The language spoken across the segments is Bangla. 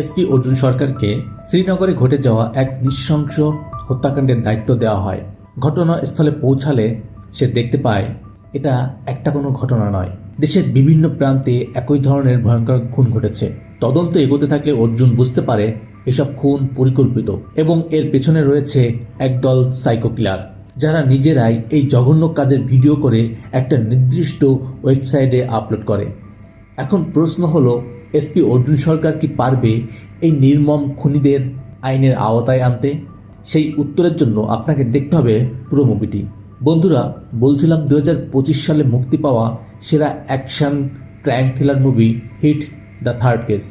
এসপি অর্জুন সরকারকে শ্রীনগরে ঘটে যাওয়া এক নৃশংস হত্যাকাণ্ডের দায়িত্ব দেওয়া হয়। ঘটনাস্থলে পৌঁছালে সে দেখতে পায়, এটা একটা কোনো ঘটনা নয়। দেশের বিভিন্ন প্রান্তে একই ধরনের ভয়ঙ্কর খুন ঘটেছে। তদন্ত এগোতে থাকলে অর্জুন বুঝতে পারে এসব খুন পরিকল্পিত এবং এর পেছনে রয়েছে একদল সাইকো কিলার যারা নিজেরাই এই জঘন্য কাজের ভিডিও করে একটা নির্দিষ্ট ওয়েবসাইটে আপলোড করে। এখন প্রশ্ন হলো এসপি অর্জুন সরকার কি পারবে এই নির্মম খুনিদের আইনের আওতায় আনতে? সেই উত্তরের জন্য আপনাকে দেখতে হবে পুরো মুভিটি। বন্ধুরা, বলছিলাম দু হাজার পঁচিশ সালে মুক্তি পাওয়া সেরা action crime thriller movie hit the third case.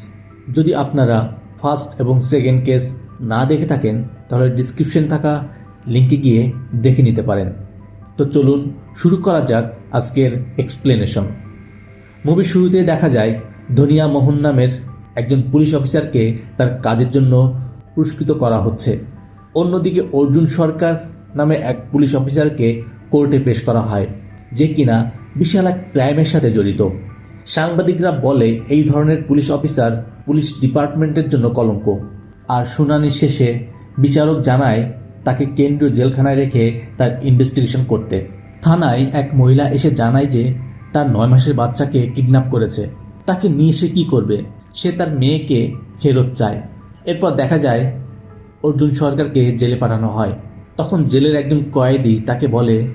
যদি আপনারা ফার্স্ট এবং সেকেন্ড কেস না দেখে থাকেন, তাহলে ডিসক্রিপশন থাকা লিঙ্কে গিয়ে দেখে নিতে পারেন। তো চলুন শুরু করা যাক আজকের এক্সপ্লেনেশন। মুভির শুরুতে দেখা যায় ধনিয়া মোহন নামের একজন পুলিশ অফিসারকে তার কাজের জন্য পুরস্কৃত করা হচ্ছে। অন্যদিকে অর্জুন সরকার নামে এক পুলিশ অফিসারকে কোর্টে পেশ করা হয়, যে কিনা বিশাল এক ক্রাইমের সাথে জড়িত। সাংবাদিকরা বলে, এই ধরনের পুলিশ অফিসার পুলিশ ডিপার্টমেন্টের জন্য কলঙ্ক। আর শুনানি শেষে বিচারক জানায়, তাকে কেন্দ্রীয় জেলখানায় রেখে তার ইনভেস্টিগেশন করতে। থানায় এক মহিলা এসে জানায় যে, তার নয় মাসের বাচ্চাকে কিডন্যাপ করেছে। তাকে নিয়ে সে কী করবে? সে তার মেয়েকে ফেরত চায়। এরপর দেখা যায়, অর্জুন সরকারকে জেলে পাঠানো হয়। তখন জেলের একজন কয়েদি তাকে বলে,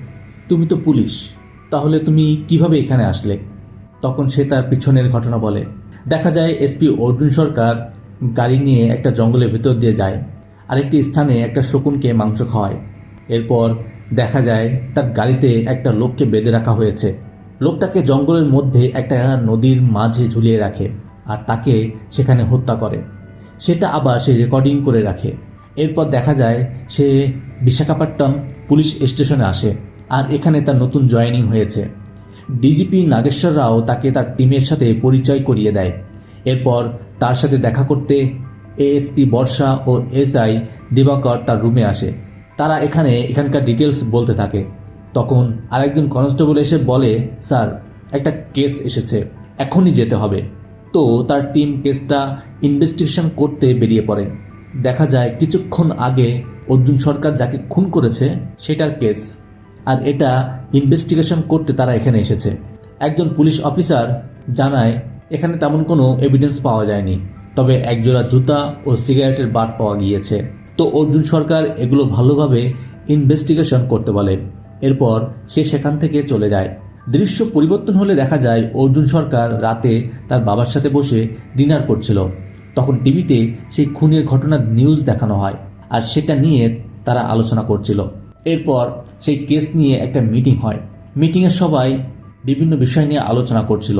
তুমি তো পুলিশ, তাহলে তুমি কীভাবে এখানে আসলে? তখন সে তার পিছনের ঘটনা বলে। দেখা যায় এসপি অর্জুন সরকার গাড়ি নিয়ে একটা জঙ্গলের ভেতর দিয়ে যায়। আরেকটি স্থানে একটা শকুনকে মাংস খাওয়ায়। এরপর দেখা যায়, তার গাড়িতে একটা লোককে বেঁধে রাখা হয়েছে। লোকটাকে জঙ্গলের মধ্যে একটা নদীর মাঝে ঝুলিয়ে রাখে আর তাকে সেখানে হত্যা করে। সেটা আবার সে রেকর্ডিং করে রাখে। এরপর দেখা যায় সে বিশাখাপট্টনম পুলিশ স্টেশনে আসে আর এখানে তার নতুন জয়েনিং হয়েছে। ডিজিপি নাগেশ্বর রাও তাকে তার টিমের সাথে পরিচয় করিয়ে দেয়। এরপর তার সাথে দেখা করতে এএসপি বর্ষা ও এসআই দিবাকর তার রুমে আসে। তারা এখানে এখানকার ডিটেলস বলতে থাকে। তখন আরেকজন কনস্টেবল এসে বলে, স্যার, একটা কেস এসেছে, এখনই যেতে হবে। তো তার টিম কেসটা ইনভেস্টিগেশন করতে বেরিয়ে পড়ে। দেখা যায় কিছুক্ষণ আগে অর্জুন সরকার যাকে খুন করেছে, সেটার কেস। আর এটা ইনভেস্টিগেশন করতে তারা এখানে এসেছে। একজন পুলিশ অফিসার জানায়, এখানে তেমন কোনো এভিডেন্স পাওয়া যায়নি, তবে একজোড়া জুতা ও সিগারেটের বাট পাওয়া গিয়েছে। তো অর্জুন সরকার এগুলো ভালোভাবে ইনভেস্টিগেশন করতে বলে। এরপর সে সেখান থেকে চলে যায়। দৃশ্য পরিবর্তন হলে দেখা যায়, অর্জুন সরকার রাতে তার বাবার সাথে বসে ডিনার করছিল। তখন টিভিতে সেই খুনের ঘটনার নিউজ দেখানো হয় আর সেটা নিয়ে তারা আলোচনা করছিল। এরপর সেই কেস নিয়ে একটা মিটিং হয়। মিটিংয়ে সবাই বিভিন্ন বিষয় নিয়ে আলোচনা করছিল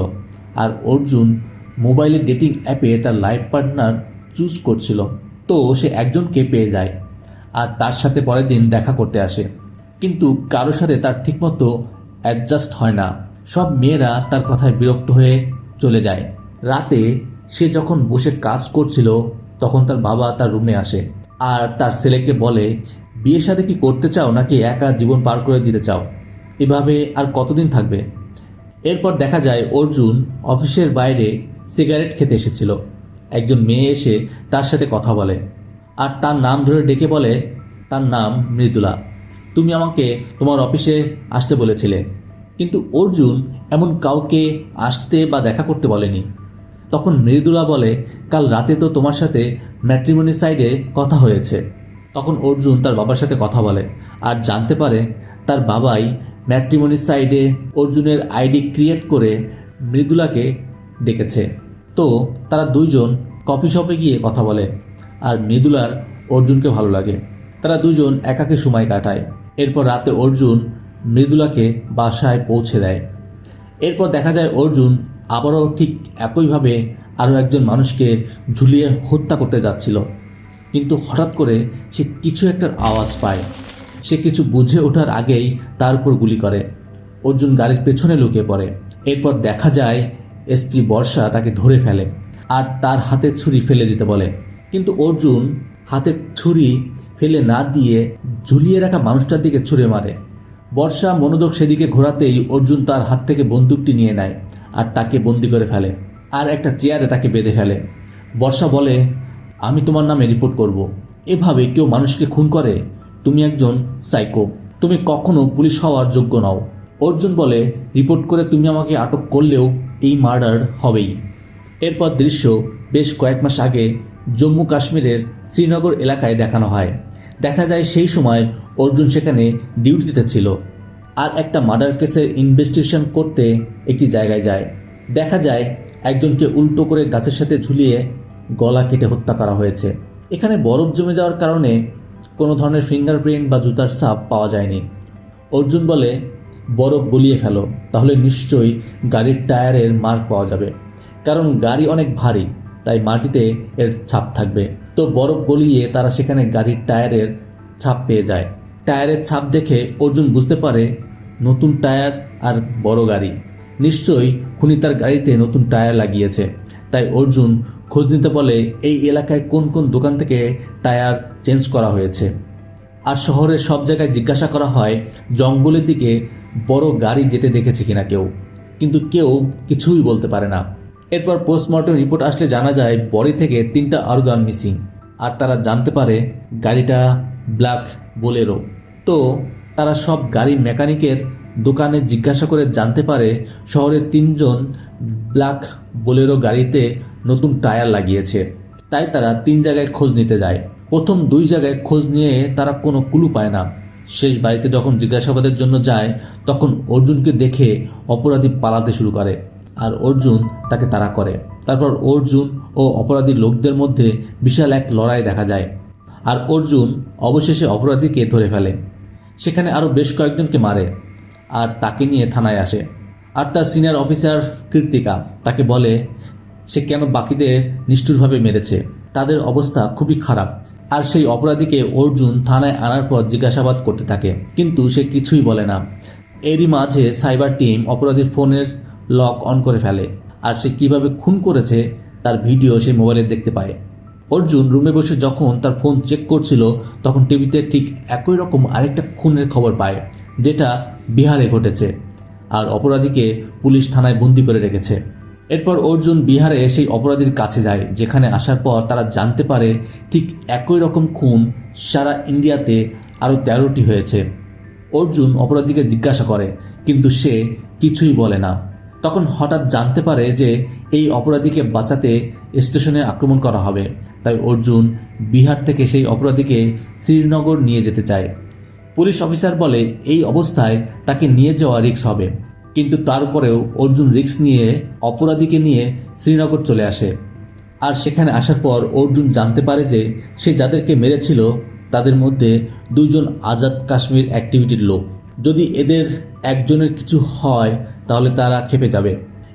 আর অর্জুন মোবাইলের ডেটিং অ্যাপে তার লাইফ পার্টনার চুজ করছিল। তো সে একজনকে পেয়ে যায় আর তার সাথে পরের দিন দেখা করতে আসে। কিন্তু কারোর সাথে তার ঠিকমতো অ্যাডজাস্ট হয় না। সব মেয়েরা তার কথায় বিরক্ত হয়ে চলে যায়। রাতে সে যখন বসে কাজ করছিল, তখন তার বাবা তার রুমে আসে আর তার ছেলেকে বলে, বিয়ের সাথে কি করতে চাও নাকি একা জীবন পার করে দিতে চাও? এভাবে আর কতদিন থাকবে? এরপর দেখা যায় অর্জুন অফিসের বাইরে সিগারেট খেতে এসেছিল। একজন মেয়ে এসে তার সাথে কথা বলে আর তার নাম ধরে ডেকে বলে, তার নাম মৃদুলা। তুমি আমাকে তোমার অফিসে আসতে বলেছিলে। কিন্তু অর্জুন এমন কাউকে আসতে বা দেখা করতে বলেনি। তখন মৃদুলা বলে, কাল রাতে তো তোমার সাথে ম্যাট্রিমনি সাইডে কথা হয়েছে। তখন অর্জুন তার বাবার সাথে কথা বলে, আর জানতে পারে তার বাবাই ম্যাট্রিমনি সাইডে অর্জুনের আইডি ক্রিয়েট করে মৃদুলাকে ডেকেছে। তো তারা দুইজন কফি শপে গিয়ে কথা বলে, আর মৃদুলার অর্জুনকে ভালো লাগে। তারা দুজন একাকে সময় কাটায়। এরপর রাতে অর্জুন মৃদুলাকে বাসায় পৌঁছে দেয়। এরপর দেখা যায় অর্জুন আবারও ঠিক একইভাবে আরও একজন মানুষকে ঝুলিয়ে হত্যা করতে যাচ্ছিল। কিন্তু হঠাৎ করে সে কিছু একটার আওয়াজ পায়। সে কিছু বুঝে ওঠার আগেই তার উপর গুলি করে। অর্জুন গাড়ির পেছনে লুকিয়ে পড়ে। এরপর দেখা যায় স্ত্রী বর্ষা তাকে ধরে ফেলে আর তার হাতে ছুরি ফেলে দিতে বলে। কিন্তু অর্জুন হাতে ছুরি ফেলে না দিয়ে ঝুলিয়ে রাখা মানুষটার দিকে ছুঁড়ে মারে। বর্ষা মনোযোগ সেদিকে ঘোরাতেই অর্জুন তার হাত থেকে বন্দুকটি নিয়ে নেয় আর তাকে বন্দি করে ফেলে আর একটা চেয়ারে তাকে বেঁধে ফেলে। বর্ষা বলে, আমি তোমার নামে রিপোর্ট করব। এভাবে কেউ মানুষকে খুন করে? তুমি একজন সাইকো। তুমি কখনো পুলিশ হওয়ার যোগ্য নও। অর্জুন বলে, রিপোর্ট করে তুমি আমাকে আটক করলেও এই মার্ডার হবেই। এরপর দৃশ্য বেশ কয়েক মাস আগে জম্মু কাশ্মীরের শ্রীনগর এলাকায় দেখানো হয়। দেখা যায় সেই সময় অর্জুন সেখানে ডিউটিতে ছিল। আর একটা মার্ডার কেসের ইনভেস্টিগেশন করতে একটি জায়গায় যায়। দেখা যায় একজনকে উল্টো করে গাছের সাথে ঝুলিয়ে গলা কেটে হত্যা করা হয়েছে। এখানে বরফ জমে যাওয়ার কারণে কোনো ধরনের ফিঙ্গারপ্রিন্ট বা জুতার ছাপ পাওয়া যায়নি। অর্জুন বলে, বরফ গলিয়ে ফেলো, তাহলে নিশ্চয়ই গাড়ির টায়ারের মার্ক পাওয়া যাবে। কারণ গাড়ি অনেক ভারী তাই মাটিতে এর ছাপ থাকবে। তো বরফ গলিয়ে তারা সেখানে গাড়ির টায়ারের ছাপ পেয়ে যায়। টায়ারের ছাপ দেখে অর্জুন বুঝতে পারে, নতুন টায়ার আর বড় গাড়ি। নিশ্চয়ই খুনি তার গাড়িতে নতুন টায়ার লাগিয়েছে। তাই অর্জুন খোঁজ নিতে বলে, এই এলাকায় কোন কোন দোকান থেকে টায়ার চেঞ্জ করা হয়েছে? আর শহরের সব জায়গায় জিজ্ঞাসা করা হয়, জঙ্গলের দিকে বড় গাড়ি যেতে দেখেছে কিনা কেউ? কিন্তু কেউ কিছুই বলতে পারে না। এরপর পোস্টমর্টম রিপোর্ট আসলে জানা যায়, বডি থেকে তিনটা অর্গান মিসিং আর তারা জানতে পারে গাড়িটা ব্ল্যাক বোলেরো। তো তারা সব গাড়ি মেকানিকের দোকানে জিজ্ঞাসা করে জানতে পারে শহরের তিনজন ব্ল্যাক বোলেরো গাড়িতে নতুন টায়ার লাগিয়েছে। তাই তারা তিন জায়গায় খোঁজ নিতে যায়। প্রথম দুই জায়গায় খোঁজ নিয়ে তারা কোনো কুলু পায় না। শেষ বাড়িতে যখন জিজ্ঞাসাবাদের জন্য যায়, তখন অর্জুনকে দেখে অপরাধী পালাতে শুরু করে। আর অর্জুন তাকে তাড়া করে। তারপর অর্জুন ও অপরাধী লোকদের মধ্যে বিশাল এক লড়াই দেখা যায়। আর অর্জুন অবশেষে অপরাধীকে ধরে ফেলে। সেখানে আরও বেশ কয়েকজনকে মারে আর তাকে নিয়ে থানায় আসে। আর তার সিনিয়র অফিসার কৃতিকা তাকে বলে, সে কেন বাকিদের নিষ্ঠুরভাবে মেরেছে? তাদের অবস্থা খুবই খারাপ। আর সেই অপরাধীকে অর্জুন থানায় আনার পর জিজ্ঞাসাবাদ করতে থাকে। কিন্তু সে কিছুই বলে না। এরই মাঝে সাইবার টিম অপরাধীর ফোনের লক অন করে ফেলে। আর সে কীভাবে খুন করেছে, তার ভিডিও সে মোবাইলে দেখতে পায়। অর্জুন রুমে বসে যখন তার ফোন চেক করছিল, তখন টিভিতে ঠিক একই রকম আরেকটা খুনের খবর পায়, যেটা বিহারে ঘটেছে। আর অপরাধীকে পুলিশ থানায় বন্দি করে রেখেছে। এরপর অর্জুন বিহারে সেই অপরাধীর কাছে যায়, যেখানে আসার পর তারা জানতে পারে ঠিক একই রকম খুন সারা ইন্ডিয়াতে আরও তেরোটি হয়েছে। অর্জুন অপরাধীকে জিজ্ঞাসা করে, কিন্তু সে কিছুই বলে না। তখন হঠাৎ জানতে পারে যে এই অপরাধীকে বাঁচাতে স্টেশনে আক্রমণ করা হবে। তাই অর্জুন বিহার থেকে সেই অপরাধীকে শ্রীনগর নিয়ে যেতে চায়। পুলিশ অফিসার বলে, এই অবস্থায় তাকে নিয়ে যাওয়া রিক্স হবে। কিন্তু তারপরেও অর্জুন রিক্স নিয়ে, অপরাধীকে নিয়ে শ্রীনগর চলে আসে। আর সেখানে আসার পর অর্জুন জানতে পারে যে সে যাদেরকে মেরেছিল, তাদের মধ্যে দুইজন আজাদ কাশ্মীর অ্যাক্টিভিটির লোক। যদি এদের একজনের কিছু হয় তাহলে তারা খেপে যাবে।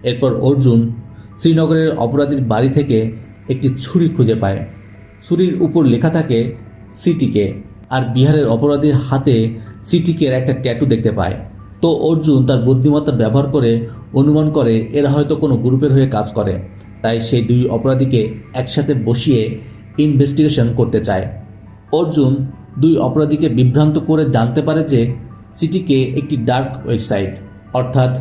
এরপর অর্জুন শ্রীনগরের অপরাধীর বাড়ি থেকে একটি ছুরি খুঁজে পায়। ছুরির উপর লেখা থাকে, সিটিকে। আর বিহারের অপরাধীর হাতে সিটিকের একটা ট্যাটু দেখতে পায়। তো অর্জুন তার বুদ্ধিমত্তা ব্যবহার করে অনুমান করে, এরা হয়তো কোনো গ্রুপের হয়ে কাজ করে। তাই সেই দুই অপরাধীকে একসাথে বসিয়ে ইনভেস্টিগেশন করতে চায়। অর্জুন দুই অপরাধীকে বিভ্রান্ত করে জানতে পারে যে সিটিকে একটি ডার্ক ওয়েবসাইট, অর্থাৎ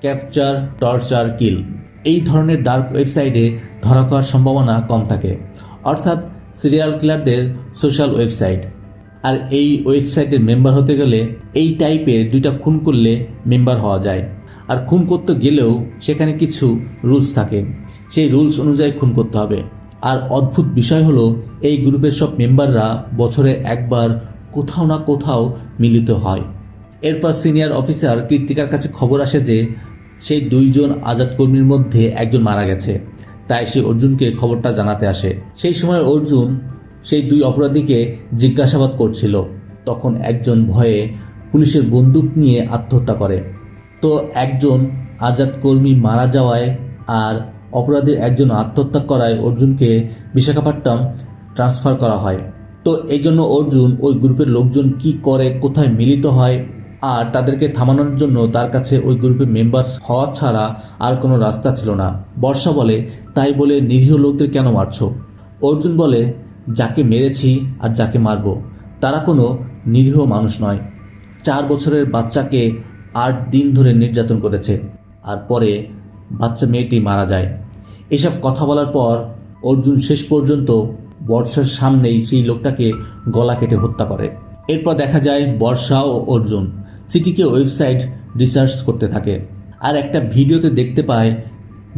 ক্যাপচার, টর্চার, কিল। এই ধরনের ডার্ক ওয়েবসাইটে ধরা খাওয়ার সম্ভাবনা কম থাকে। অর্থাৎ সিরিয়াল কিলারদের সোশ্যাল ওয়েবসাইট। আর এই ওয়েবসাইটের মেম্বার হতে গেলে এই টাইপের দুইটা খুন করলে মেম্বার হওয়া যায়। আর খুন করতে গেলেও সেখানে কিছু রুলস থাকে। সেই রুলস অনুযায়ী খুন করতে হবে। আর অদ্ভুত বিষয় হলো এই গ্রুপের সব মেম্বাররা বছরে একবার কোথাও না কোথাও মিলিত হয়। এরপর সিনিয়র অফিসার কীর্তিকার কাছে খবর আসে যে সেই দুইজন আজাদ কর্মীর মধ্যে একজন মারা গেছে। তাই সে অর্জুনকে খবরটা জানাতে আসে। সেই সময় অর্জুন সেই দুই অপরাধীকে জিজ্ঞাসাবাদ করছিল। তখন একজন ভয়ে পুলিশের বন্দুক নিয়ে আত্মহত্যা করে। তো একজন আজাদ কর্মী মারা যাওয়ায় আর অপরাধীর একজন আত্মহত্যা করায় অর্জুনকে বিশাখাপট্টনম ট্রান্সফার করা হয়। তো এই জন্য অর্জুন ওই গ্রুপের লোকজন কি করে, কোথায় মিলিত হয় আর তাদেরকে থামানোর জন্য তার কাছে ওই গ্রুপের মেম্বার হওয়া ছাড়া আর কোনো রাস্তা ছিল না। বর্ষা বলে, তাই বলে নিরীহ লোকদের কেন মারছো? অর্জুন বলে, যাকে মেরেছি আর যাকে মারব, তারা কোনো নিরীহ মানুষ নয়। চার বছরের বাচ্চাকে আট দিন ধরে নির্যাতন করেছে আর পরে বাচ্চা মেয়েটি মারা যায়। এসব কথা বলার পর অর্জুন শেষ পর্যন্ত বর্ষার সামনেই সেই লোকটাকে গলা কেটে হত্যা করে। এরপর দেখা যায় বর্ষা ও অর্জুন। সিটিকে ওয়েবসাইট রিসার্চ করতে থাকে। আর একটা ভিডিওতে দেখতে পায়,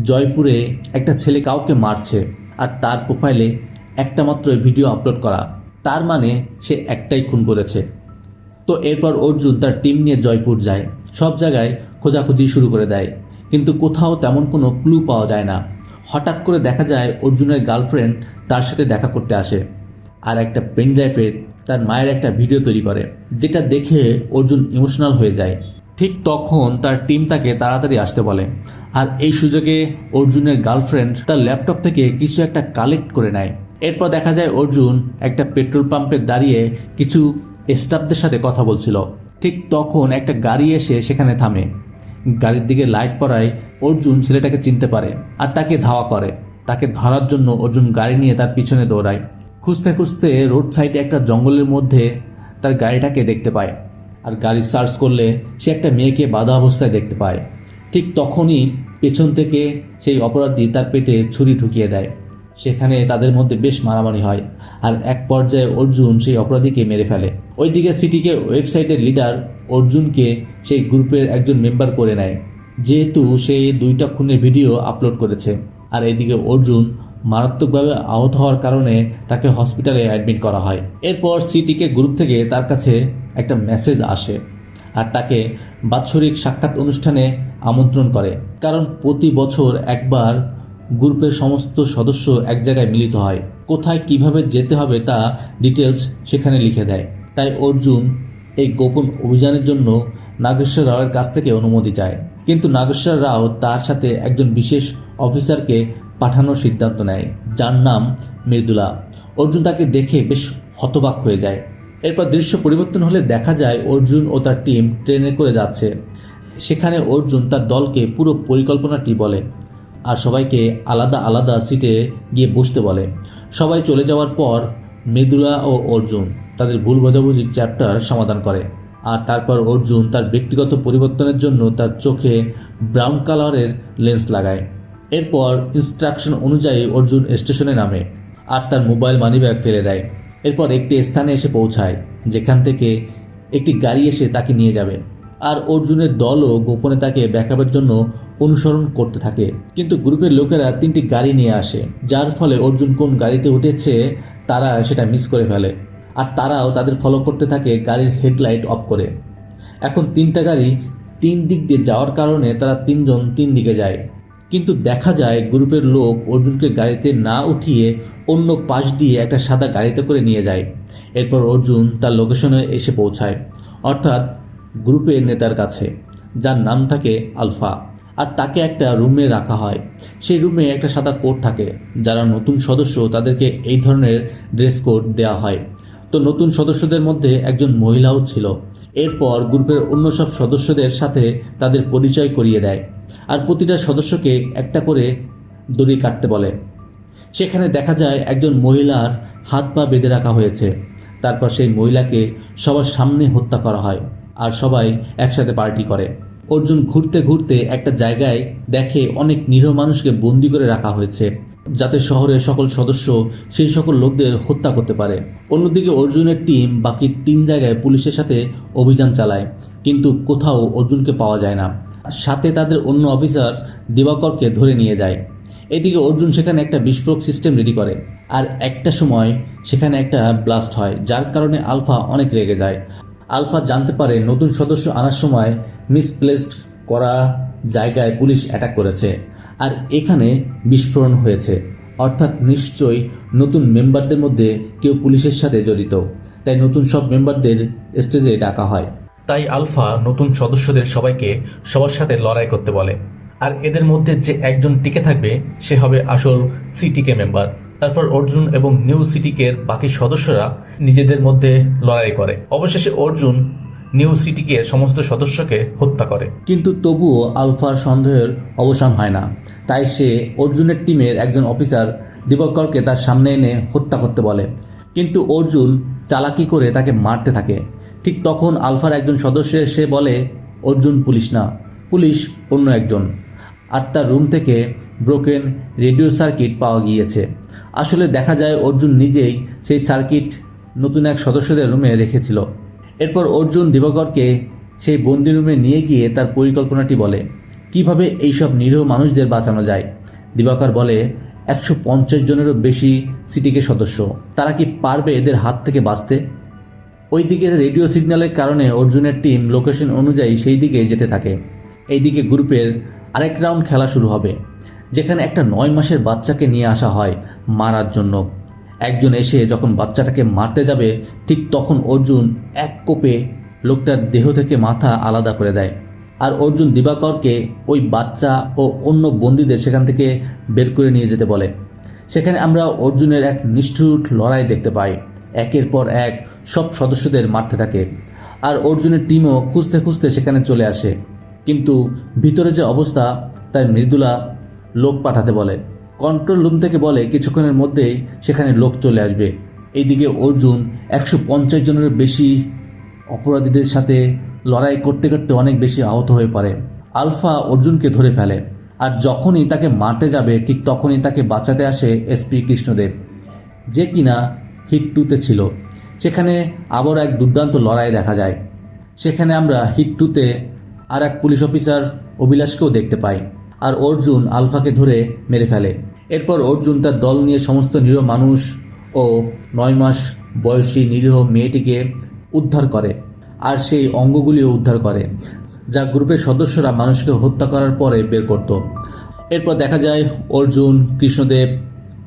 জয়পুরে একটা ছেলে কাউকে মারছে আর তার প্রোফাইলে একটা মাত্র ভিডিও আপলোড করা। তার মানে সে একটাই খুন করেছে। তো এরপর অর্জুন তার টিম নিয়ে জয়পুর যায়। সব জায়গায় খোঁজাখুঁজি শুরু করে দেয়। কিন্তু কোথাও তেমন কোনো ক্লু পাওয়া যায় না। হঠাৎ করে দেখা যায় অর্জুনের গার্লফ্রেন্ড তার সাথে দেখা করতে আসে। আর একটা পেন ড্রাইভে তার মায়ের একটা ভিডিও তৈরি করে, যেটা দেখে অর্জুন ইমোশনাল হয়ে যায়। ঠিক তখন তার টিম তাকে তাড়াতাড়ি আসতে বলে। আর এই সুযোগে অর্জুনের গার্লফ্রেন্ড তার ল্যাপটপ থেকে কিছু একটা কালেক্ট করে নেয়। এরপর দেখা যায় অর্জুন একটা পেট্রোল পাম্পে দাঁড়িয়ে কিছু স্টাফদের সাথে কথা বলছিল। ঠিক তখন একটা গাড়ি এসে সেখানে থামে। গাড়ির দিকে লাইট পড়ায় অর্জুন ছেলেটাকে চিনতে পারে আর তাকে ধাওয়া করে। তাকে ধরার জন্য অর্জুন গাড়ি নিয়ে তার পিছনে দৌড়ায়। খুঁজতে খুঁজতে রোড সাইডে একটা জঙ্গলের মধ্যে তার গাড়িটাকে দেখতে পায়। আর গাড়ি সার্চ করলে সে একটা মেয়েকে বাধা অবস্থায় দেখতে পায়। ঠিক তখনই পেছন থেকে সেই অপরাধী তার পেটে ছুরি ঢুকিয়ে দেয়। সেখানে তাদের মধ্যে বেশ মারামারি হয় আর এক পর্যায়ে অর্জুন সেই অপরাধীকে মেরে ফেলে। ওইদিকে সিটিকে ওয়েবসাইটের লিডার অর্জুনকে সেই গ্রুপের একজন মেম্বার করে নেয়। যেহেতু সে দুইটা খুনের ভিডিও আপলোড করেছে। আর এদিকে অর্জুন মারাত্মকভাবে আহত হওয়ার কারণে তাকে হসপিটালে অ্যাডমিট করা হয়। এরপর সিটিকে গ্রুপ থেকে তার কাছে একটা মেসেজ আসে আর তাকে বাৎসরিক সাক্ষাৎ অনুষ্ঠানে আমন্ত্রণ করে। কারণ প্রতি বছর একবার গ্রুপের সমস্ত সদস্য এক জায়গায় মিলিত হয়। কোথায় কীভাবে যেতে হবে তা ডিটেলস সেখানে লিখে দেয়। তাই অর্জুন এই গোপন অভিযানের জন্য নাগেশ্বর রাওয়ের কাছ থেকে অনুমতি চায়। কিন্তু নাগেশ্বর রাও তার সাথে একজন বিশেষ অফিসারকে পাঠানোর সিদ্ধান্ত নেয়, যার নাম মৃদুলা। অর্জুন তাকে দেখে বেশ হতবাক হয়ে যায়। এরপর দৃশ্য পরিবর্তন হলে দেখা যায় অর্জুন ও তার টিম ট্রেনে করে যাচ্ছে। সেখানে অর্জুন তার দলকে পুরো পরিকল্পনাটি বলে আর সবাইকে আলাদা আলাদা সিটে গিয়ে বসতে বলে। সবাই চলে যাওয়ার পর মৃদুলা ও অর্জুন তাদের ভুল বোঝাবুঝির চ্যাপ্টার সমাধান করে আর তারপর অর্জুন তার ব্যক্তিগত পরিবর্তনের জন্য তার চোখে ব্রাউন কালারের লেন্স লাগায়। এরপর ইনস্ট্রাকশন অনুযায়ী অর্জুন স্টেশনে নামে আর তার মোবাইল মানিব্যাগ ফেলে দেয়। এরপর একটি স্থানে এসে পৌঁছায়, যেখান থেকে একটি গাড়ি এসে তাকে নিয়ে যাবে। আর অর্জুনের দলও গোপনে তাকে ব্যাকআপের জন্য অনুসরণ করতে থাকে। কিন্তু গ্রুপের লোকেরা তিনটি গাড়ি নিয়ে আসে, যার ফলে অর্জুন কোন গাড়িতে উঠেছে তারা সেটা মিস করে ফেলে। আর তারাও তাদের ফলো করতে থাকে গাড়ির হেডলাইট অফ করে। এখন তিনটা গাড়ি তিন দিক দিয়ে যাওয়ার কারণে তারা তিনজন তিন দিকে যায়। কিন্তু দেখা যায় গ্রুপের লোক অর্জুনকে গাড়িতে না উঠিয়ে অন্য পাশ দিয়ে একটা সাদা গাড়িতে করে নিয়ে যায়। এরপর অর্জুন তার লোকেশনে এসে পৌঁছায়, অর্থাৎ গ্রুপের নেতার কাছে, যার নাম থাকে আলফা। আর তাকে একটা রুমে রাখা হয়। সেই রুমে একটা সাদা কোট থাকে, যারা নতুন সদস্য তাদেরকে এই ধরনের ড্রেস কোড দেওয়া হয়। তো নতুন সদস্যদের মধ্যে একজন মহিলাও ছিল। এরপর গ্রুপের অন্য সব সদস্যদের সাথে তাদের পরিচয় করিয়ে দেয় আর প্রতিটা সদস্যকে একটা করে দড়ি কাটতে বলে। সেখানে দেখা যায় একজন মহিলার হাত পা বেঁধে রাখা হয়েছে। তারপর সেই মহিলাকে সবার সামনে হত্যা করা হয় আর সবাই একসাথে পার্টি করে। অর্জুন ঘুরতে ঘুরতে একটা জায়গায় দেখে অনেক নিরীহ মানুষকে বন্দি করে রাখা হয়েছে, যাতে শহরের সকল সদস্য সেই সকল লোকদের হত্যা করতে পারে। অন্যদিকে অর্জুনের টিম বাকি তিন জায়গায় পুলিশের সাথে অভিযান চালায়, কিন্তু কোথাও অর্জুনকে পাওয়া যায় না। সাথে তাদের অন্য অফিসার দিবাকরকে ধরে নিয়ে যায়। এদিকে অর্জুন সেখানে একটা বিস্ফোরক সিস্টেম রেডি করে, আর একটা সময় সেখানে একটা ব্লাস্ট হয়, যার কারণে আলফা অনেক রেগে যায়। আলফা জানতে পারে নতুন সদস্য আনার সময় মিসপ্লেসড করা জায়গায় পুলিশ অ্যাটাক করেছে। আর এখানে বিস্ফোরণ হয়েছে। অর্থাৎ নিশ্চয়ই নতুন মেম্বারদের মধ্যে কেউ পুলিশের সাথে জড়িত। তাই নতুন সব মেম্বারদের স্টেজে ডাকা হয়। তাই আলফা নতুন সদস্যদের সবাইকে সবার সাথে লড়াই করতে বলে। আর এদের মধ্যে যে একজন টিকে থাকবে, সে হবে আসল সিটিকে মেম্বার তারপর অর্জুন এবং নিউ সিটিকের বাকি সদস্যরা নিজেদের মধ্যে লড়াই করে। অবশেষে অর্জুন নিউ সিটিকে সমস্ত সদস্যকে হত্যা করে। কিন্তু তবুও আলফার সন্দেহের অবসান হয় না। তাই সে অর্জুনের টিমের একজন অফিসার দিবকরকে তার সামনে এনে হত্যা করতে বলে। কিন্তু অর্জুন চালাকি করে তাকে মারতে থাকে। ঠিক তখন আলফার একজন সদস্য এসে বলে, অর্জুন পুলিশ না, পুলিশ অন্য একজন। আর তার রুম থেকে ব্রোকেন রেডিও সার্কিট পাওয়া গিয়েছে। আসলে দেখা যায় অর্জুন নিজেই সেই সার্কিট নতুন এক সদস্যদের রুমে রেখেছিল। এরপর অর্জুন দিবাকরকে সেই বন্দি রুমে নিয়ে গিয়ে তার পরিকল্পনাটি বলে, কীভাবে এইসব নিরীহ মানুষদের বাঁচানো যায়? দিবাকর বলে, একশো পঞ্চাশ জনেরও বেশি সিটিকে সদস্য। তারা কি পারবে এদের হাত থেকে বাঁচতে? ওইদিকে রেডিও সিগন্যালের কারণে অর্জুনের টিম লোকেশন অনুযায়ী সেই দিকে যেতে থাকে। এইদিকে গ্রুপের আরেক রাউন্ড খেলা শুরু হবে। যেখানে একটা নয় মাসের বাচ্চাকে নিয়ে আসা হয় মারার জন্য। একজন এসে যখন বাচ্চাটাকে মারতে যাবে, ঠিক তখন অর্জুন এক কোপে লোকটার দেহ থেকে মাথা আলাদা করে দেয়। আর অর্জুন দিবাকরকে ওই বাচ্চা ও অন্য বন্দীদের সেখান থেকে বের করে নিয়ে যেতে বলে। সেখানে আমরা অর্জুনের এক নিষ্ঠুর লড়াই দেখতে পাই। একের পর এক সব সদস্যদের মারতে থাকে। আর অর্জুনের টিমও খুঁজতে খুঁজতে সেখানে চলে আসে। কিন্তু ভিতরে যে অবস্থা তাই মৃদুলা লোক পাঠাতে বলে। কন্ট্রোল রুম থেকে বলে, কিছুক্ষণের মধ্যেই সেখানে লোক চলে আসবে। এইদিকে অর্জুন একশো পঞ্চাশ জনের বেশি অপরাধীদের সাথে লড়াই করতে করতে অনেক বেশি আহত হয়ে পড়ে। আলফা অর্জুনকে ধরে ফেলে। আর যখনই তাকে মারতে যাবে, ঠিক তখনই তাকে বাঁচাতে আসে এসপি কৃষ্ণদেব। যে কিনা হিট টুতে ছিল। সেখানে আবার এক দুর্দান্ত লড়াই দেখা যায়। সেখানে আমরা হিট টুতে আর এক পুলিশ অফিসার অভিলাষকেও দেখতে পাই। আর অর্জুন আলফাকে ধরে মেরে ফেলে। এরপর অর্জুন তার দল নিয়ে সমস্ত নিরীহ মানুষ ও নয় মাস বয়সী নিরীহ মেয়েটিকে উদ্ধার করে আর সেই অঙ্গগুলিও উদ্ধার করে, যা গ্রুপের সদস্যরা মানুষকে হত্যা করার পরে বের করত। এরপর দেখা যায় অর্জুন, কৃষ্ণদেব,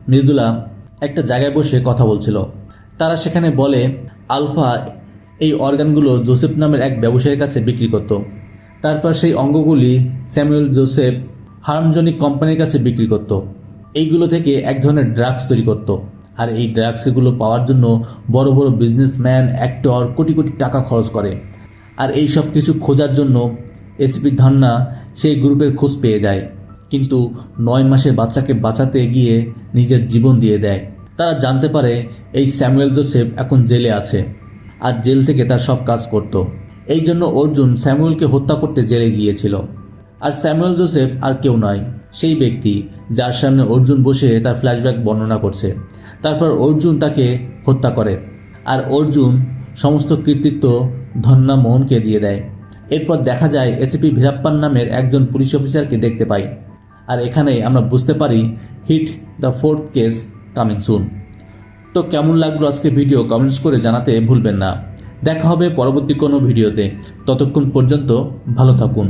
মৃদুলা একটা জায়গায় বসে কথা বলছিল। তারা সেখানে বলে, আলফা এই অর্গানগুলো জোসেফ নামের এক ব্যবসায়ীর কাছে বিক্রি করত। তারপর সেই অঙ্গগুলি স্যামুয়েল জোসেফ হার্মজনিক কোম্পানির কাছে বিক্রি করত। এইগুলো থেকে এক ধরনের ড্রাগস তৈরি করত। আর এই ড্রাগসগুলো পাওয়ার জন্য বড় বড় বিজনেসম্যান, অ্যাক্টর কোটি কোটি টাকা খরচ করে। আর এই সব কিছু খোঁজার জন্য এসপি ধান্না সেই গ্রুপের খোঁজ পেয়ে যায়। কিন্তু নয় মাসের বাচ্চাকে বাঁচাতে গিয়ে নিজের জীবন দিয়ে দেয়। তারা জানতে পারে এই স্যামুয়েল জোসেফ এখন জেলে আছে আর জেল থেকে তার সব কাজ করত। এই জন্য অর্জুন স্যামুয়েলকে হত্যা করতে জেলে গিয়েছিল। আর স্যামুয়েল জোসেফ আর কেউ নয় সেই ব্যক্তি, যার সামনে অর্জুন বসে তার ফ্ল্যাশব্যাক বর্ণনা করছে। তারপর অর্জুন তাকে হত্যা করে। আর অর্জুন সমস্ত কৃতিত্ব ধন্না মোহনকে দিয়ে দেয়। এরপর দেখা যায় এসিপি ভীরাপ্পান নামের একজন পুলিশ অফিসারকে দেখতে পাই। আর এখানেই আমরা বুঝতে পারি, hit the fourth case coming soon. তো কেমন লাগল আজকে ভিডিও কমেন্টস করে জানাতে ভুলবেন না। দেখা হবে পরবর্তী কোনো ভিডিওতে। ততক্ষণ পর্যন্ত ভালো থাকুন।